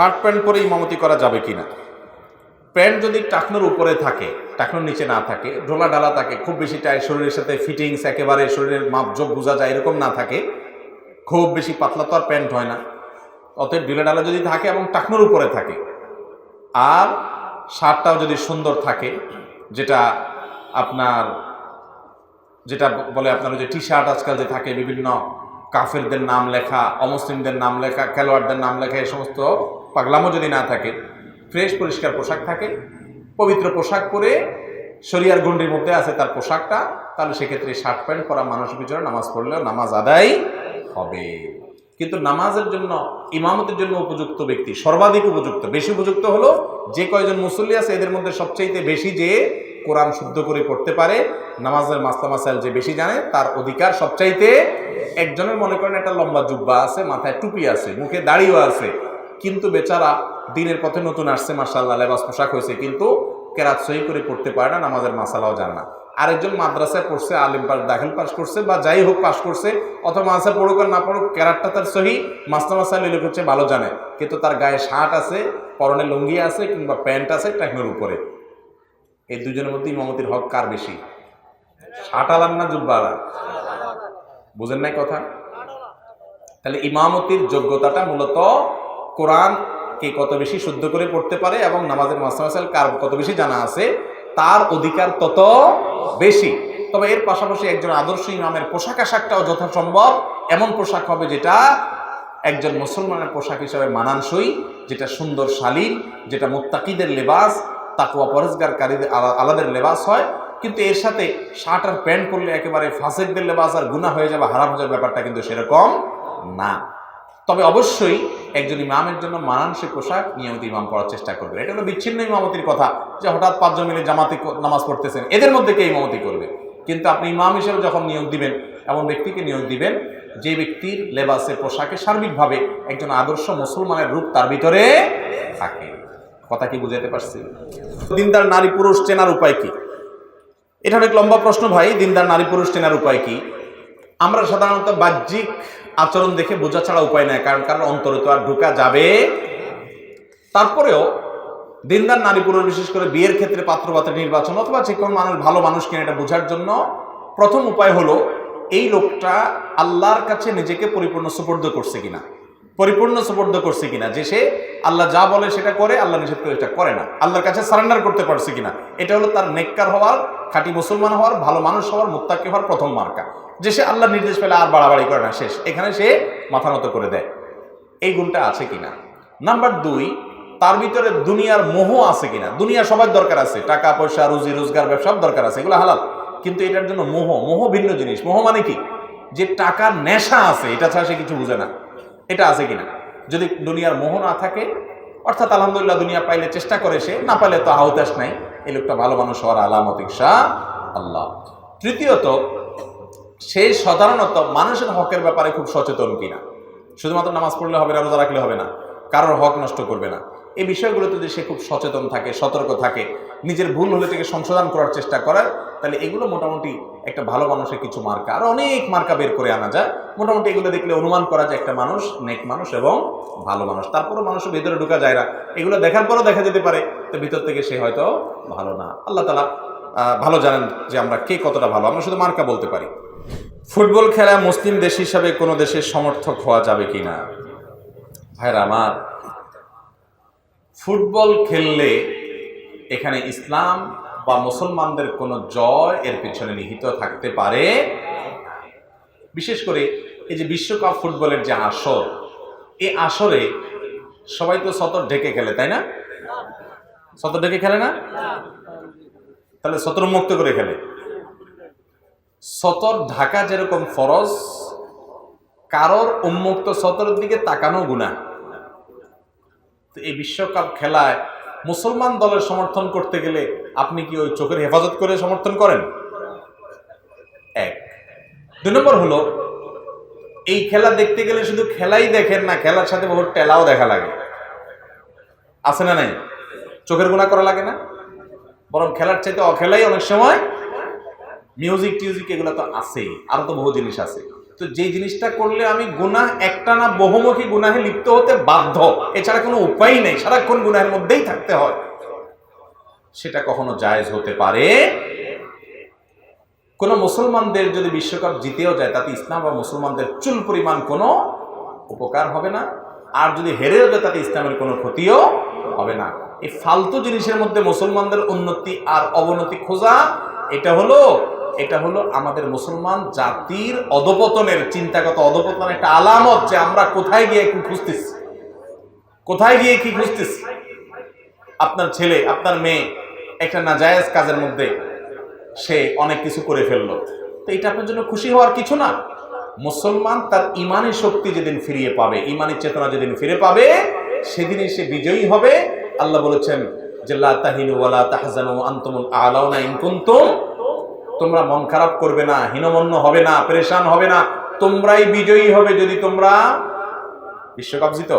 Shirt pant পরে ইমামতি করা যাবে কিনা? প্যান্ট যদি টাকনোর উপরে থাকে, টাকনোর নিচে না থাকে, ঢোলা ডালা থাকে, খুব বেশি টাই শরীরের সাথে ফিটিংস একেবারে শরীরের মাপজোক বোঝা যায় এরকম না থাকে, খুব বেশি পাতলা তো আর প্যান্ট হয় না। অতএব ঢিলা ডালা যদি থাকে এবং টাকনোর উপরে থাকে, আর শার্টটাও যদি সুন্দর থাকে, যেটা আপনার, যেটা বলে আপনার যে টি শার্ট আজকাল যে থাকে, বিভিন্ন কাফেরদের নাম লেখা, অমুসলিমদের নাম লেখা, খেলোয়াড়দের নাম লেখা, এই সমস্ত পাগলামো যদি না থাকে ফ্রেশ পরিষ্কার পোশাক থাকে, পবিত্র পোশাক পরে শরিয়ার গন্ডির মধ্যে আছে তার পোশাকটা, তাহলে সেক্ষেত্রে শার্ট প্যান্ট পরা মানুষ ভিতরে নামাজ পড়লেও নামাজ আদায় হবে। কিন্তু নামাজের জন্য, ইমামতের জন্য উপযুক্ত ব্যক্তি, সর্বাধিক উপযুক্ত, বেশি উপযুক্ত হলো যে কয়জন মুসল্লি আছে, এদের মধ্যে সবচাইতে বেশি যে কোরআন শুদ্ধ করে পড়তে পারে, নামাজের মাস্তা মাসাইল যে বেশি জানে, তার অধিকার সবচাইতে, একজনের মনে করেন একটা লম্বা জুব্বা আছে, মাথায় টুপি আছে, মুখে দাড়িও আছে কিন্তু বেচারা দিনের পথে নতুন আসছে মার্শাল্লাহ লেবাস পোশাক হয়েছে, কিন্তু কেরাত সহি করে পড়তে পারে না, নামাজের মাসালাও জানে না। আরেকজন মাদ্রাসায় পড়ছে, আলিম পাস দাখিল পাস করছে, বা যাই হোক পাস করছে, অথবা মাদ্রাসায় পড়ুক আর না পড়ুক, কেরাতটা তার সহি মাস্তা মাসাইল এগুলো হচ্ছে ভালো জানে। কিন্তু তার গায়ে শার্ট আছে, পরনে লুঙ্গি আছে, কিংবা প্যান্ট আছে টাকনোর উপরে। এই দুজনের মধ্যে ইমামতির হক কার বেশি? শার্ট আলান না জুব্বা আলান? বুঝেন নাই কথা? তাহলে ইমামতির যোগ্যতাটা মূলত কোরআন কে কত বেশি শুদ্ধ করে পড়তে পারে এবং নামাজের মাসাল কার কত বেশি জানা আছে, তার অধিকার তত বেশি। তবে এর পাশাপাশি একজন আদর্শ ইমামের পোশাক আশাকটাও যথাসম্ভব। এমন পোশাক হবে যেটা একজন মুসলমানের পোশাক হিসাবে মানানসই, যেটা সুন্দর শালীন, যেটা মুত্তাকিদের লেবাস তাকুয়া পরেজগারকারীদের আলা- আলাদের লেবাস হয়। কিন্তু এর সাথে শার্ট আর প্যান্ট পরলে একেবারে ফাসেকদের লেবাস আর গুণা হয়ে যাবে হারাম হয়ে যাবে ব্যাপারটা কিন্তু সেরকম না। তবে অবশ্যই একজন ইমামের জন্য মানানসে পোশাক নিয়মিত ইমাম পড়ার চেষ্টা করবে এটা হলো বিচ্ছিন্ন ইমামতির কথা যে হঠাৎ পাঁচজন মিলে জামাতি নামাজ পড়তেছেন। এদের মধ্যে কে ইমামতি করবে? কিন্তু আপনি ইমাম হিসেবে যখন নিয়োগ দিবেন, এমন ব্যক্তিকে নিয়োগ দিবেন, যে ব্যক্তির লেবাসে পোশাকে সার্বিকভাবে একজন আদর্শ মুসলমানের রূপ তার ভিতরে থাকে। কথা কি বুঝাতে পারছি? দিনদার নারী পুরুষ চেনার উপায় কি? এটা অনেক লম্বা প্রশ্ন ভাই। দিনদার নারী পুরুষ চেনার উপায় কি? আমরা সাধারণত বাহ্যিক আচরণ দেখে বোঝা ছাড়া উপায় নাই, কারণ কারণ অন্তরে তো আর ঢোকা যাবে। তারপরেও দিনদার নারী পুরুষ, বিশেষ করে বিয়ের ক্ষেত্রে পাত্রপাত্রের নির্বাচন অথবা যে কোনো মানুষ, ভালো মানুষ কিনা এটা বোঝার জন্য প্রথম উপায় হলো, এই লোকটা আল্লাহর কাছে নিজেকে পরিপূর্ণ সুপর্দ করছে কিনা। পরিপূর্ণ সুপর্দ করছে কিনা, যে সে আল্লাহ যা বলে সেটা করে, আল্লাহ নিষেধ করে এটা করে না। আল্লাহর কাছে সারেন্ডার করতে পারছে কিনা, এটা হলো তার নেককার হওয়ার, খাঁটি মুসলমান হওয়ার, ভালো মানুষ হওয়ার, মুত্তাকি হওয়ার প্রথম মার্কা। যে সে আল্লাহর নির্দেশ পেলে আর বাড়াবাড়ি করে না, শেষ। এখানে সে মাথা নত করে দেয়। এই গুণটা আছে কিনা? নাম্বার দুই, তার ভিতরে দুনিয়ার মোহ আছে কিনা? দুনিয়া সবার দরকার আছে। টাকা, পয়সা, রুজি, রোজগার, ব্যবসা দরকার আছে, এগুলো হালাল। কিন্তু এটার জন্য মোহ মোহ ভিন্ন জিনিস। মোহ মানে কি? যে টাকার নেশা আছে, এটা ছাড়া সে কিছু বুঝে না। এটা আছে কিনা? যদি দুনিয়ার মোহ না থাকে, অর্থাৎ আলহামদুলিল্লাহ দুনিয়া পাইলে চেষ্টা করে সে, না পাইলে তো আহতাস নাই। এই লোকটা ভালো মানুষ হওয়ার আলামত ইকশা আল্লাহ। তৃতীয়ত, সে সাধারণত মানুষের হকের ব্যাপারে খুব সচেতন কিনা। শুধুমাত্র নামাজ পড়লে হবে না, রোজা রাখলে হবে না। কারোর হক নষ্ট করবে না। এই বিষয়গুলোতে যদি সে খুব সচেতন থাকে, সতর্ক থাকে, নিজের ভুল হলে থেকে সংশোধন করার চেষ্টা করে তাহলে এগুলো মোটামুটি একটা ভালো মানুষের কিছু মার্কা। আর অনেক মার্কা বের করে আনা যায়। মোটামুটি এগুলো দেখলে অনুমান করা যায় একটা মানুষ, নেক মানুষ এবং ভালো মানুষ। তারপরও মানুষের ভেতরে ঢুকা যায় না। এগুলো দেখার পরও দেখা যেতে পারে, তো ভিতর থেকে সে হয়তো ভালো না। আল্লাহ তালা ভালো জানেন যে আমরা কে কতটা ভালো। আমরা শুধু মার্কা বলতে পারি। ফুটবল খেলা মুসলিম দেশ হিসাবে কোনো দেশের সমর্থক হওয়া যাবে কি না ভাইরা আমার ফুটবল খেললে এখানে ইসলাম বা মুসলমানদের কোনো জয় এর পেছনে নিহিত থাকতে পারে। বিশেষ করে এই যে বিশ্বকাপ ফুটবলের যে আসর এই আসরে সবাই তো সতর ঢেকে খেলে, তাই না? সতর ঢেকে খেলে না? তাহলে সতর মুক্ত করে খেলে। সতর ঢাকা যেরকম ফরজ, কারোর উন্মুক্ত সতরের দিকে তাকানো গুণা তো এই বিশ্বকাপ খেলায় মুসলমান দলের সমর্থন করতে গেলে আপনি কি ওই চোখের হেফাজত করে সমর্থন করেন? এক। দুই নম্বর হলো, এই খেলা দেখতে গেলে শুধু খেলাই দেখেন না, খেলার সাথে বহু টেলাও দেখা লাগে। আছে না নাই? চোখের গুণা করা লাগে না? বরং খেলার চাইতে অখেলাই অনেক সময় মিউজিক টিউজিক এগুলো তো আছেই, আরও তো বহু জিনিস আছে। তো যে জিনিসটা করলে আমি গুনাহ একটা না বহুমুখী গুনাহে লিপ্ত হতে বাধ্য, এছাড়া কোনো উপায় নেই, সারাক্ষণ গুনাহের মধ্যেই থাকতে হয়। সেটা কখনো জায়েজ হতে পারে। কোন মুসলমানদের যদি বিশ্বকাপ জিতেও যায়, তাতে ইসলাম বা মুসলমানদের চুল পরিমাণ কোনো উপকার হবে না। আর যদি হেরেও যায়, তাতে ইসলামের কোনো ক্ষতিও হবে না। এই ফালতু জিনিসের মধ্যে মুসলমানদের উন্নতি আর অবনতি খোঁজা, এটা হলো এটা হলো আমাদের মুসলমান জাতির অধপতনের, চিন্তাগত অধপতনের একটা আলামত যে আমরা কোথায় গিয়ে কি খুঁজতেছি। কোথায় গিয়ে কি খুঁজতেছি? আপনার ছেলে, আপনার মেয়ে একটা নাজায়েজ কাজের মধ্যে সে অনেক কিছু করে ফেলল। তো এটা আপনার জন্য খুশি হওয়ার কিছু না। মুসলমান তার ইমানি শক্তি যেদিন ফিরিয়ে পাবে ইমানি চেতনা যেদিন ফিরে পাবে, সেদিনই সে বিজয়ী হবে। আল্লাহ বলেছেন যে, লা তাহিনু ওয়ালা তাহজানু, আনতুমুল আলাউনা ইন কুনতুম তোমরা মন খারাপ করবে না, হীনমন্য হবে না, পরেশান হবে না, তোমরাই বিজয়ী হবে যদি তোমরা বিশ্বকাপ জিতো।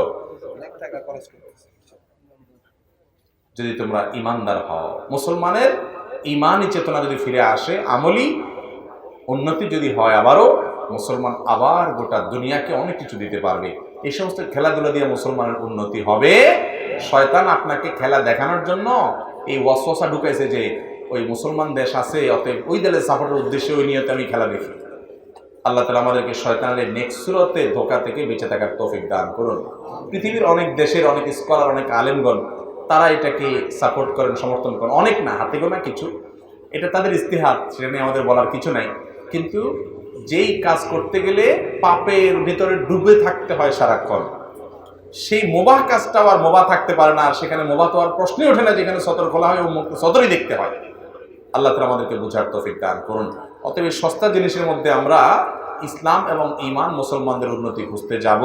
যদি তোমরা ইমানদার হও। মুসলমানের ইমানই চেতনা যদি ফিরে আসে আমলি উন্নতি যদি হয় আবারও, মুসলমান আবার গোটা দুনিয়াকে অনেক কিছু দিতে পারবে। এই সমস্ত খেলাধুলা দিয়ে মুসলমানের উন্নতি হবে। শয়তান আপনাকে খেলা দেখানোর জন্য এই ওয়াসওয়াসা ঢুকাইছে যে ওই মুসলমান দেশ আছে, অতএব ওই দলের সাপোর্টের উদ্দেশ্যে ওই নিয়তে আমি খেলা দেখি। আল্লাহ তালা আমাদেরকে শয়তানের নেক্সুরতে ধোকা থেকে বেঁচে থাকার তৌফিক দান করুন। পৃথিবীর অনেক দেশের অনেক স্কলার, অনেক আলেমগণ, তারা এটাকে সাপোর্ট করেন, সমর্থন করেন। অনেক না, হাতে গোনা কিছু। এটা তাদের ইস্তেহার, সেটা নিয়ে আমাদের বলার কিছু নাই। কিন্তু যেই কাজ করতে গেলে পাপের ভিতরে ডুবে থাকতে হয় সারাক্ষণ। সেই মোবাহ কাজটাও আর মোবা থাকতে পারে না, আর সেখানে মোবা তো আর প্রশ্নই ওঠে না যেখানে সতর খোলা হয় ও সতরই দেখতে হয়। আল্লাহ তালা আমাদেরকে বোঝার তফিক দান করুন। অতএব সস্তা জিনিসের মধ্যে আমরা ইসলাম এবং ইমান মুসলমানদের উন্নতি খুঁজতে যাব।